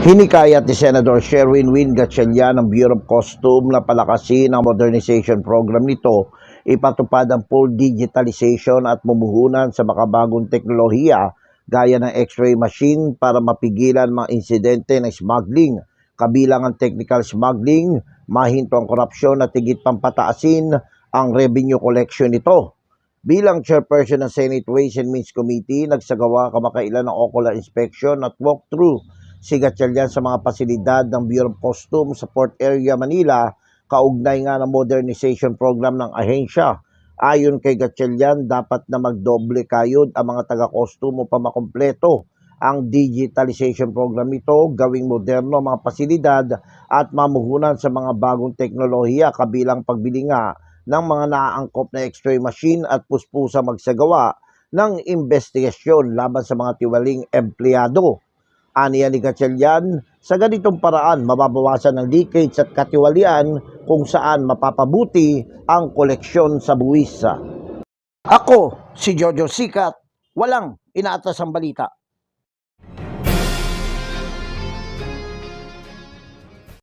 Hinikayat ni Senator Sherwin Win ng Bureau of Custom na palakasin ang modernization program nito, ipatupad ang full digitalization at mumuhunan sa makabagong teknolohiya gaya ng x-ray machine para mapigilan mga insidente ng smuggling, kabilang ang technical smuggling, mahinto ang korupsyon at higit pang pataasin ang revenue collection nito. Bilang chairperson ng Senate Ways and Means Committee, nagsagawa kamakailan ng ocular inspection at walkthrough si Gatchalian sa mga pasilidad ng Bureau of Customs sa Port Area, Manila, kaugnay nga ng modernization program ng ahensya. Ayon kay Gatchalian, dapat na magdoble kayod ang mga taga-customo pa makompleto ang digitalization program nito, gawing moderno ang mga pasilidad at mamuhunan sa mga bagong teknolohiya kabilang pagbili ng mga naaangkop na x-ray machine at puspusa magsagawa ng investigasyon laban sa mga tiwaling empleyado. Aniya ni Gatchalian, sa ganitong paraan mababawasan ng leakage at katiwalian kung saan mapapabuti ang koleksyon sa buwis. Ako, si Jojo Sikat, walang inaatas ang balita.